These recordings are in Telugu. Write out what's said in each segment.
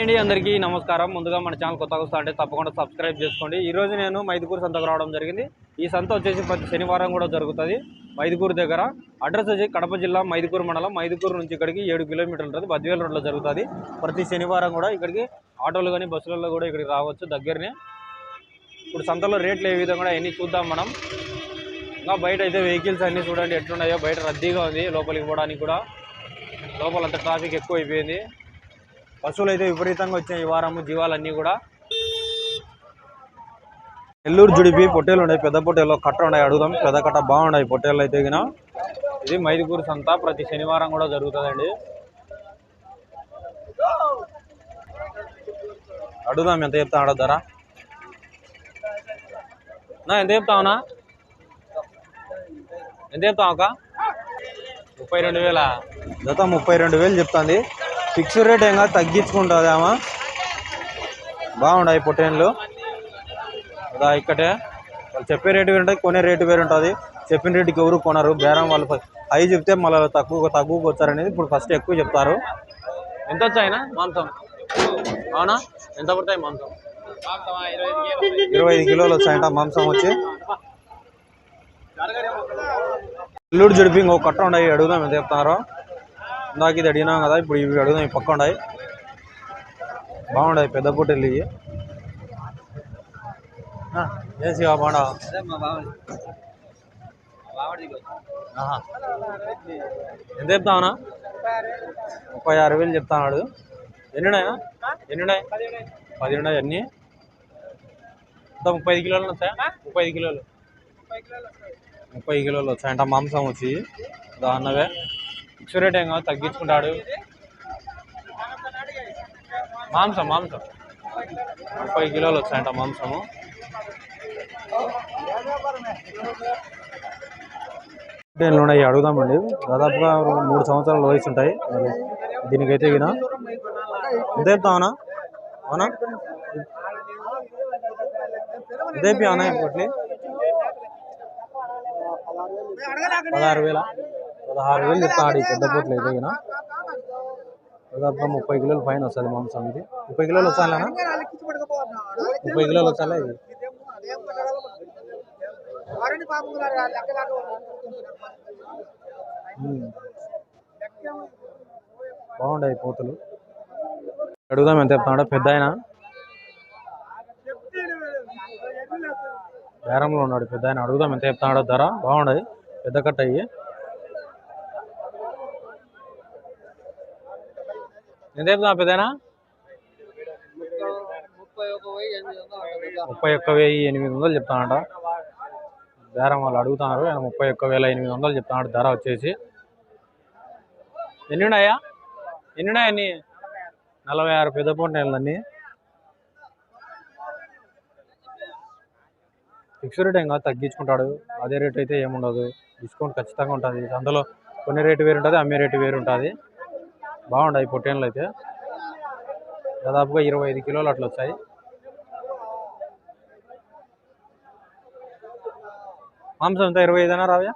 అండి అందరికీ నమస్కారం. ముందుగా మన ఛానల్ కొత్తగా వస్తా అంటే తప్పకుండా సబ్స్క్రైబ్ చేసుకోండి. ఈరోజు నేను మైదుకూరు సంతకు రావడం జరిగింది. ఈ సంత వచ్చేసి ప్రతి శనివారం కూడా జరుగుతుంది. మైదుకూరు దగ్గర అడ్రస్ వచ్చి కడప జిల్లా మైదుకూరు మండలం. మైదుకూరు నుంచి ఇక్కడికి ఏడు కిలోమీటర్లు ఉంటుంది. బద్వేల రోడ్లో జరుగుతుంది. ప్రతి శనివారం కూడా ఇక్కడికి ఆటోలు కానీ బస్సులలో కూడా ఇక్కడికి రావచ్చు దగ్గరనే. ఇప్పుడు సంతలో రేట్లు ఏ విధంగా కూడా అన్నీ చూద్దాం మనం. ఇంకా బయట అయితే వెహికల్స్ అన్నీ చూడండి ఎట్లున్నాయో. బయట రద్దీగా ఉంది. లోపలికి పోవడానికి కూడా లోపల అంత ట్రాఫిక్ ఎక్కువ అయిపోయింది పశువులు అయితే విపరీతంగా వచ్చాయి ఈ వారము జీవాలన్నీ కూడా. నెల్లూరు జుడిపి పొట్టేలు ఉన్నాయి పెద్ద పొట్టేలు కట్ట ఉన్నాయి అడుగుదాం పెద్ద కట్ట బాగున్నాయి పొట్టేలు అయితే గిన. ఇది మైదుకూరు సంత ప్రతి శనివారం కూడా జరుగుతుందండి. అడుగుదాం ఎంత చెప్తా ఆడ ధర? నా ఎంత చెప్తావునా ఎంత చెప్తావు అక్క? ముప్పై రెండు వేల? జత ముప్పై రెండు వేలు చెప్తాంది. ఫిక్స్ రేట్ ఏం కాదు తగ్గించుకుంటుంది ఆమె. బాగున్నాయి పొట్టేన్లు. అదా ఇక్కడే వాళ్ళు చెప్పే రేటు వేరు ఉంటుంది కొనే రేటు వేరు ఉంటుంది చెప్పిన రేటుకి ఎవరు కొనరు. బేరం వాళ్ళు హై చెప్తే మళ్ళీ తక్కువ తక్కువకి వచ్చారనేది ఇప్పుడు ఫస్ట్ ఎక్కువ చెప్తారు. ఎంత వచ్చాయినా మాంసం. అవునా? ఎంత పడతాయి మాంసం? ఇరవై ఐదు కిలోలు వచ్చాయంట మాంసం వచ్చి. ఎల్లుడు జడిపి ఇంకో కట్ట ఉన్నాయి అడుగుదాం ఎంత చెప్తారో ఇందాక ఇది అడిగినాం కదా ఇప్పుడు ఇవి అడుగుదాం ఈ పక్క ఉన్నాయి. బాగున్నాయి పెద్ద పొట్టెలు ఇవి. ఆ, ఏం శివ బాగుండా ఎంత చెప్తావునా? ముప్పై ఆరు వేలు చెప్తాడు ఎన్ని ఉన్నాయా? ఎన్ని ఉన్నాయి? పది ఉన్నాయి అన్నీ ఇంత ముప్పై ఐదు కిలోలు వస్తాయా? ముప్పై ఐదు కిలోలు. ముప్పై కిలోలు వచ్చాయంట మాంసం వచ్చి దాన్నవే ఫిక్స్ రేట్ ఏం కాదు తగ్గించుకుంటాడు. మాంసం మాంసం. ముప్పై కిలోలు వచ్చాయంట మాంసము. పొట్టేళ్ళు ఉన్నాయి అడుగుదామండి. దాదాపుగా మూడు సంవత్సరాల వయసు ఉంటాయి. మరి దీనికైతే గిన ఎంత చెప్తామన్నా అవునా? ఇదేపి అవునా ఇప్పటి పదహారు వేల. పదహారు వేలు చెప్తాడు పెద్ద పోట్లు అయితే గిన దాదాపుగా ముప్పై కిలోలు పైన వస్తుంది మాంసం ఇది ముప్పై కిలోలు వస్తానా ముప్పై కిలోలు వచ్చాలా ఇది. బాగుంటాయి పోతులు. అడుగుదాం ఎంత చెప్తాడు? పెద్ద ఆయన? బేరంలో ఉన్నాడు పెద్ద ఆయన. అడుగుదాం ఎంత చెప్తాడో? ధర బాగుండదు. పెద్ద కట్ట అయ్యి. ఎంత చెప్తా పెద్ద ముప్పై ఒక్క వెయ్యి ఎనిమిది వందలు చెప్తానంట. ధర వాళ్ళు అడుగుతున్నారు ఆయన ముప్పై ఒక్క వేల ఎనిమిది వందలు చెప్తున్నాడు ధర వచ్చేసి. ఎన్ని ఉన్నాయా? ఎన్ని ఉన్నాయా అన్ని? నలభై ఆరు పెద్ద పొంటలన్నీ ఫిక్స్ రేట్ ఏం కాదు తగ్గించుకుంటాడు. అదే రేట్ అయితే ఏముండదు. డిస్కౌంట్ ఖచ్చితంగా ఉంటుంది. అందులో కొన్ని రేటు వేరు ఉంటుంది అమ్మే రేటు వేరు ఉంటుంది బాగుంటాయి పొట్టేన్లు అయితే. దాదాపుగా ఇరవై ఐదు కిలోలు అట్లా వచ్చాయి. మాంసం ఎంత? ఇరవై ఐదు అన్నా రావ్యా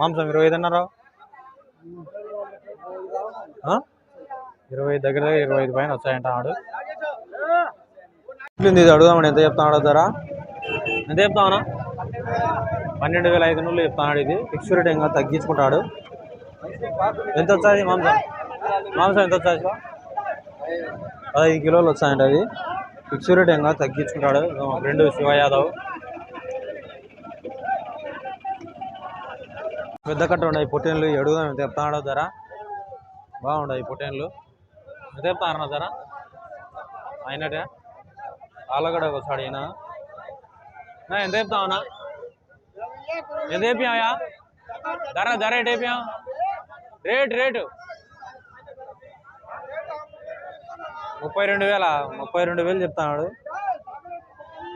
మాంసం ఇరవై ఐదు అన్నా రావు. ఆ? ఇరవై దగ్గర దగ్గర ఇరవై ఐదు పైన వచ్చాయంట ఆడు. ఇది అడుగుదామని ఎంత చెప్తాడు ధర? ఎంత చెప్తామన్నా పన్నెండు వేల ఐదు వందలు చెప్తాడు ఇది. ఫిక్స్ రేట్ ఇంకా తగ్గించుకుంటాడు ఎంత వచ్చాయి మాంసం? మాంసం ఎంత వచ్చాయి పదహైదు కిలోలు వచ్చాయంట అది ఫిక్స్ రేట్ ఇంకా తగ్గించుకుంటాడు. రెండు శివ యాదవ్. పెద్ద కట్ట ఉన్నాయి పొట్టేన్లు ఎడుగుదాం ఎంత చెప్తాడో ధర. బాగుండవు ఈ పొట్టేన్లు. ఎంత చెప్తారన్న ధర. అయినటే ఆలగడ ఒకసాడు ఈయన ఎంత చెప్తావునా ఎంత చెప్పాయా ధర ధర ఎటు చెప్పాం రేట్ రేటు. ముప్పై రెండు వేల? ముప్పై రెండు వేలు చెప్తాడు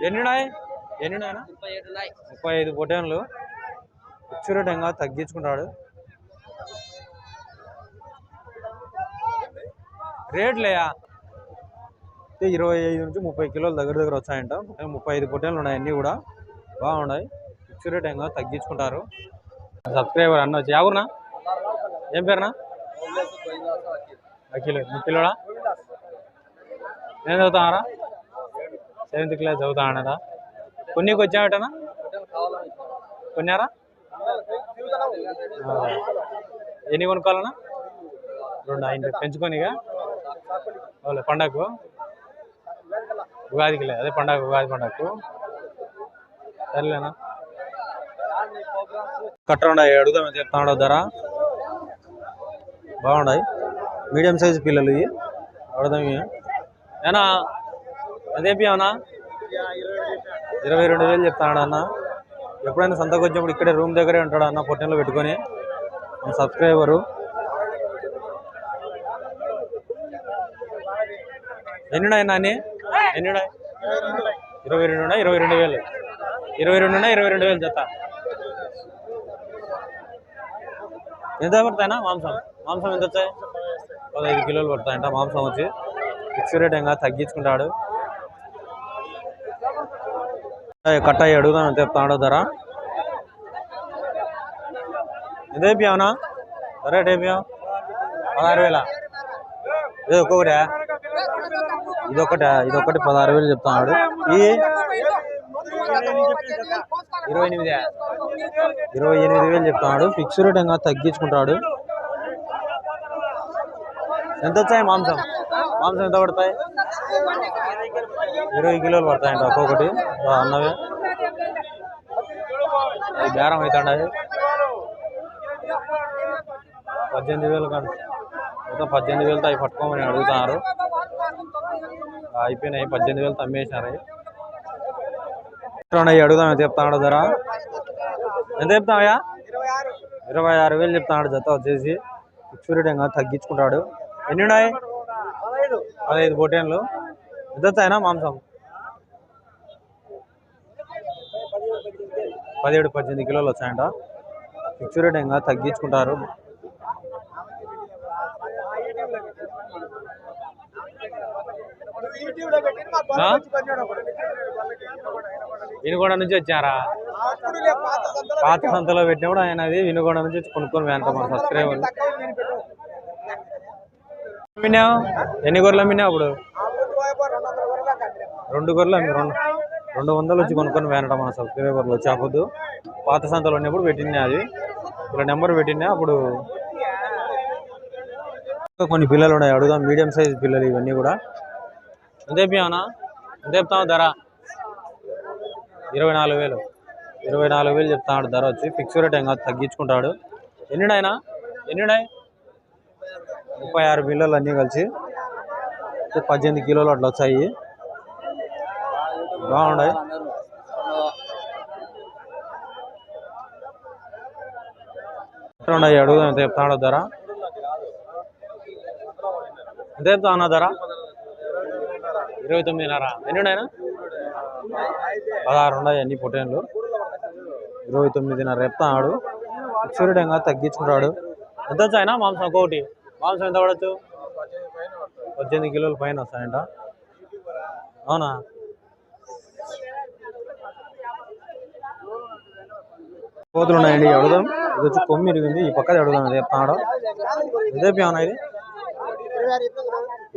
ఎన్నినాయి ఎన్నినాయనా ముప్పై ఐదు పొటేన్లు ఫిక్స్ తగ్గించుకుంటాడు. రేట్లేయా? ఇరవై ఐదు నుంచి ముప్పై కిలోల దగ్గర దగ్గర వచ్చాయంట. ముప్పై ఐదు పొటేన్లు ఉన్నాయి అన్నీ కూడా. బాగున్నాయి. ఫిక్స్ తగ్గించుకుంటారు. సబ్స్క్రైబర్ అన్న వచ్చి ఎవరునా ఏం పేరునా? అఖిల్. మీ పిల్లడా? ఏం చదువుతున్నారా సెవెంత్ క్లాస్ చదువుతాడా పుణ్యకు వచ్చావటనా? కొన్నారా ఎన్ని కొనుక్కోవాలన్నా? రెండు ఆయన పెంచుకొనిగా అవులే పండగకు? ఉగాదికి లే అదే పండగ ఉగాది పండగకు. సరేలేనా? కట్టండా అడుగుదామని చెప్తాడు ధర? బాగున్నాయి మీడియం సైజు పిల్లలు ఇవి. అడుగుదాం ఏనా? అదే అవునా ఇరవై రెండు వేలు చెప్తాడు అన్న. ఎప్పుడైనా సంతకు వచ్చినప్పుడు ఇక్కడే రూమ్ దగ్గరే ఉంటాడు అన్న పొట్టెన్లో పెట్టుకొని. మన సబ్స్క్రైబరు. ఎన్నున్నాయి నాని ఎన్నున్నాయి ఇరవై రెండు ఇరవై రెండు వేలు. ఇరవై రెండు ఇరవై రెండు వేలు జత ఎంత పడతాయినా మాంసం. మాంసం ఎంత వచ్చాయి పదహైదు కిలోలు పడతాయంట మాంసం వచ్చి. ఫిక్స్ రేట్ ఇంకా తగ్గించుకుంటాడు కట్ట అడుగుదాం ఎంత చెప్తాడు ధర. ఎంత ధర ఎటు పదహారు వేల? ఇది ఒక్కొక్కటే? ఇదొకటే ఇదొకటి పదహారు వేలు చెప్తున్నాడు. ఈ ఇరవై ఎనిమిది? ఇరవై ఎనిమిది వేలు చెప్తున్నాడు. ఫిక్స్ రేట్ ఇంకా తగ్గించుకుంటాడు. ఎంత వచ్చాయి మాంసం? మాంసం ఎంత పడతాయి? ఇరవై కిలోలు పడతాయంట ఒక్కొక్కటి. బా అన్నవే. అది బేరం అవుతాండి పద్దెనిమిది వేలు కానీ మొత్తం పద్దెనిమిది వేలతో అవి పట్టుకోమని అడుగుతున్నారు. అయిపోయినాయి. పద్దెనిమిది వేలు అమ్మేసినారు అవి. అడుగుదాం ఎంత చెప్తాడు ధర ఎంత చెప్తావయ్యా? ఇరవై ఆరు. వేలు చెప్తాడు జత వచ్చేసి. ఫిక్స్ రేట్ తగ్గించుకుంటాడు. ఎన్ని ఉన్నాయి? పదహైదు బొటేన్లు. ఎంత వచ్చాయినా మాంసం? పదిహేడు పద్దెనిమిది కిలోలు వచ్చాయంట. ఫిక్స్ రేట్ ఇంకా తగ్గించుకుంటారు? వినుగొండ నుంచి వచ్చారా? పాత సంతలో పెట్టినప్పుడు ఆయన అది వినుగొండ నుంచి వచ్చి కొనుక్కొని వెనక మన సబ్స్క్రైబర్ అమ్మినావు ఎన్ని గొర్రెలు అమ్మినావు అప్పుడు? రెండు గొర్రెలు అమ్మి రెండు రెండు వందలు వచ్చి కొనుక్కొని వేనట మన సబ్స్క్రైబర్లు వచ్చి ఆపొద్దు పాత సంతలో ఉన్నప్పుడు పెట్టినా అది. ఇలా నెంబర్ పెట్టినా అప్పుడు కొన్ని పిల్లలు ఉన్నాయి అడుగుదాం. మీడియం సైజ్ పిల్లలు ఇవన్నీ కూడా. ఎంత చెప్పావునా ఎంత చెప్తావు ధర? ఇరవై నాలుగు వేలు. ఇరవై నాలుగు వేలు చెప్తాడు ధర వచ్చి. ఫిక్స్ రేట్ ఏం కాదు తగ్గించుకుంటాడు. ఎన్నినాయనా ఎన్నినాయి ముప్పై ఆరు పిల్లలు అన్నీ కలిసి పద్దెనిమిది కిలోలు అట్లా వచ్చాయి. బాగున్నాయి. ఎట్లున్నాయి అడుగుదాం ఎంత చెప్తాడో ధర. ఎంత చెప్తా అన్న ధర? ఇరవై తొమ్మిదిన్నర. ఎన్ని ఉన్నాయన పదహారు ఉన్నాయి అన్ని పొట్టేన్లు. ఇరవై తొమ్మిదిన్నర చెప్తాడు. ఫిక్స్డ్ తగ్గించుకుంటాడు. ఎంత వచ్చాయన మాంసం ఒకటి మాంసం ఎంత పడచ్చు? పద్దెనిమిది కిలోల పైన వస్తాయంట. అవునా? కోతులు ఉన్నాయండి అడుగుదాం. ఇది వచ్చి కొమ్మి ఇరిగింది ఈ పక్కది అడుగుదాం ఇది చెప్తాడు ఇదే ఏమన్నా ఇది?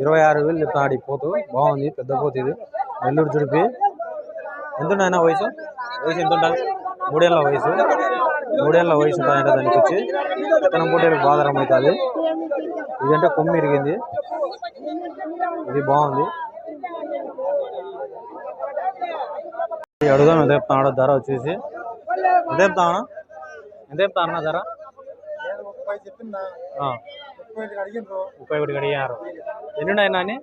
ఇరవై ఆరు వేలు చెప్తాడు ఈ పోతు. బాగుంది పెద్ద పోతు ఇది. నెల్లూరు చుడిపి ఎంత ఉన్నాయన్నా వయసు? వయసు ఎంత ఉంటుంది మూడేళ్ళ వయసు. మూడేళ్ళ వయసు ఉంటాయంట దానికి వచ్చి విత్తనం పూటేళ్ళకి బాధారం అవుతుంది. ఇదంటే కొమ్మి ఇరిగింది. ఇది బాగుంది. అడుగుదాం ఎంత చెప్తాడు ధర వచ్చేసి. ఎంత చెప్తావా ఎంత చెప్తా అన్న ధర? ముప్పై ఒకటి అడిగారు ఎన్ని ఉన్నాయి నాని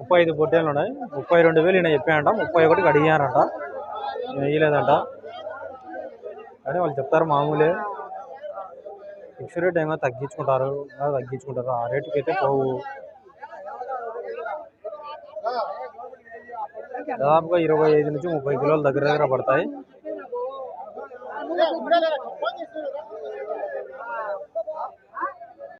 ముప్పై ఐదు పొట్టేళ్ళు ఉన్నాయి. ముప్పై రెండు వేలు నేను చెప్పాయంట ముప్పై ఒకటికి అడిగారంట వేయలేదంట కానీ వాళ్ళు చెప్తారు మామూలే. ఫిక్స్ రేట్ ఏమో తగ్గించుకుంటారు తగ్గించుకుంటారు ఆ రేటుకి అయితే పోవు. దాదాపుగా ఇరవై ఐదు నుంచి ముప్పై కిలోల దగ్గర దగ్గర పడతాయి.